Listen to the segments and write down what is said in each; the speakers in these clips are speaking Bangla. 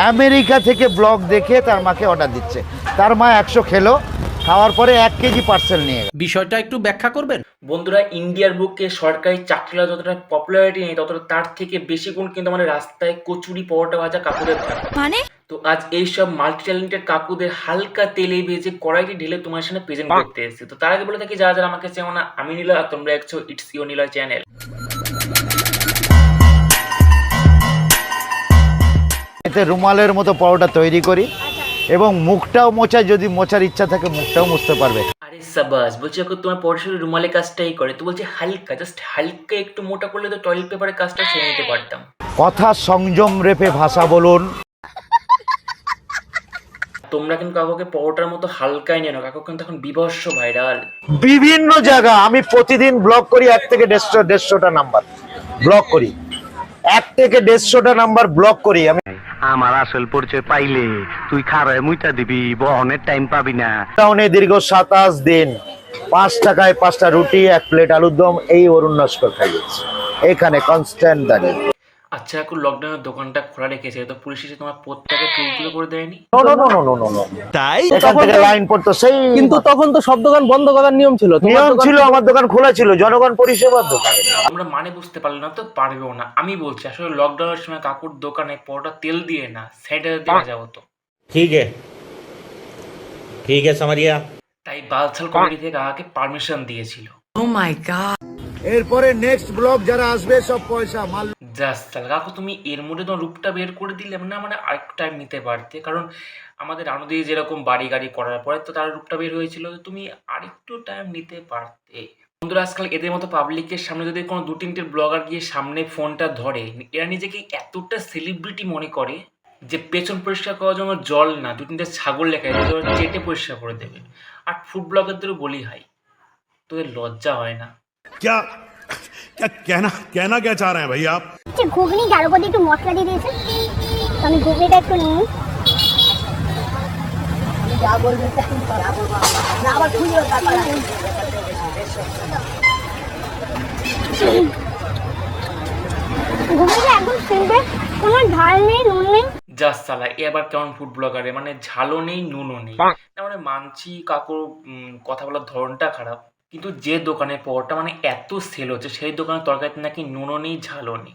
আমেরিকা থেকে ব্লগ দেখে তার মাকে অর্ডার দিচ্ছে। তার মা একশো খেলো খাওয়ার পরে এক কেজি পার্সেল নিয়ে বিষয়টা একটু ব্যাখ্যা করবেন? বন্ধুরা ইন্ডিয়ার বুকে সরকারি চাকরিরা যতটা পপুলারিটি নেই ততটা তার থেকে বেশি গুণ কিন্তু আমাদের রাস্তায় কচুরি পরোটা ভাজা কাকুদের মানে? তো আজ এইসব মাল্টি ট্যালেন্টেড কাকুদের হালকা তেলে ভেজে কড়াইটি ঢেলে তোমার সামনে প্রেজেন্ট করতে এসেছি। তো তার আগে বলে থাকি যারা যারা আমাকে চেও না আমি নিলয় আর তোমরা একছো ইটস ইউ নিলয় চ্যানেল এতে রুমালের মতো পরোটা তৈরি করি। এবং মুখটাও মোছা যদি মোছার ইচ্ছা থাকে মুখটাও মুছতে পারবে। আরে সাবাস বলছি এখন তোমার পড়াশোনার রুমালে কাজটাই করে। তো বলছে হালকা জাস্ট হালকা একটু মোটা করলে তো টয়লেট পেপারের কাজটা সেরে নিতে পারতাম। কথা সংযম রেপে ভাষা বলুন। তোমরা কিন্তু কাকুকে পরোটার মতো হালকাই নেন কাকু কিন্তু এখন বিভৎস ভাইরাল বিভিন্ন জায়গা আমি প্রতিদিন ব্লগ করি এক থেকে দেড়শো দেড়শোটা নাম্বার ব্লগ করি। এক থেকে দেড়শোটা নাম্বার ব্লক করি। আমি আমার আসল পরিচয় পাইলে তুই খারায় মুইটা দিবি, বহনের টাইম পাবি না। টাউনে দীর্ঘ সাতাশ দিন পাঁচ টাকায় পাঁচটা রুটি, এক প্লেট আলুর দম, এই অরুণ নস্কর খাইয়েছে। এখানে কনস্ট্যান্ট দাঁড়িয়ে। আচ্ছা এখন দোকানটা খোলা রেখেছে তো পুলিশ এসে তোমার প্রত্যেকে করে দেয়নি? তাই? এখান থেকে লাইন পড়তো সেই কিন্তু তখন তো সব দোকান বন্ধ করার নিয়ম ছিল। নিয়ম ছিল আমার দোকান খোলা ছিল জনগণ পরিষেবার দোকান। আমরা মানে বুঝতে পারলাম না তো পারবেও না। আমি বলছি আসলে লকডাউনের সময় কাকুর দোকানে পরোটা তেল দিয়ে না স্যানিটাইজার দিয়ে ঠিক ঠিক আছে তাই বালছাল কমিটি থেকে পারমিশন দিয়েছিল। ও মাই গড এরপরে নেক্সট ব্লগ যারা আসবে সব পয়সা মাল জাস্ট তাহলে কাকু তুমি এর মধ্যে তোমার রূপটা বের করে দিলে না মানে আরেকটু টাইম নিতে পারতে কারণ আমাদের রানুদি যেরকম বাড়ি গাড়ি করার পরে তো তার রূপটা বের হয়েছিল তো তুমি আরেকটু টাইম নিতে পারতে বন্ধুরা আজকাল এদের মতো পাবলিকের সামনে যদি কোনো দু তিনটে ব্লগার গিয়ে সামনে ফোনটা ধরে এরা নিজেকে এতটা সেলিব্রিটি মনে করে যে পেছন পরিষ্কার করার জন্য জল না দু তিনটে ছাগল লেখা আছে ওরা চেটে পরিষ্কার করে দেবে আর ফুড ব্লগারদেরও বলি হাই তোদের লজ্জা হয় না क्या क्या कहना कहना क्या चाह रहे हैं भाई आप হচ্ছে ঘুগনি যার উপর একটু মশলা দিয়ে দিয়েছে তো আমি ঘুগনিটা একটু নিই। ঘুগনিটা একদম সিম্পল কোনো ঝাল নেই নুন নেই। জাস্ট সালা এ আবার কেমন ফুড ব্লগারে মানে ঝালও নেই নুনও নেই। মানে মানছি কাকুর কথা বলার ধরনটা খারাপ কিন্তু যে দোকানে পরোটা মানে এত সেল হচ্ছে সেই দোকানের তরকারিতে নাকি নুনও নেই ঝালও নেই।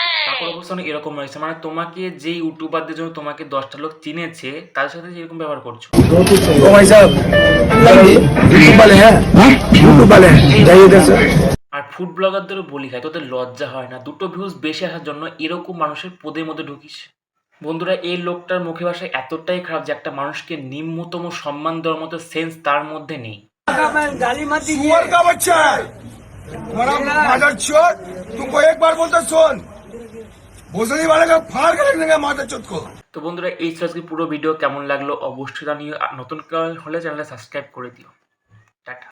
কাকুর অবস্থা অনেক এরকম হয়েছে মানে তোমাকে যে ইউটিউবারদের জন্য তোমাকে দশটা লোক চিনেছে তাদের সাথে যেরকম ব্যবহার করছো ओ भाई साहब यूट्यूब वाले हैं यूट्यूब वाले हैं जाइए इधर से আর ফুড ব্লগারদেরও বলি খাই তোদের লজ্জা হয় না দুটো ভিউজ বেশি আসার জন্য এরকম মানুষের পদের মধ্যে ঢুকিস বন্ধুরা এই লোকটার মুখে ভাষা এতটাই খারাপ যে একটা মানুষকে নিম্নতম সম্মান দেওয়ার মতো সেন্স তার মধ্যে নেই सुअर का बच्चा है तुम्हारा मादर चोर तुमको एक बार बोलता सुन ফার করে মাথা তো বন্ধুরা, এই ছিল পুরো ভিডিও। কেমন লাগল অবশ্যই জানিও। আর নতুন হলে চ্যানেলটা সাবস্ক্রাইব করে দিও। টাটা।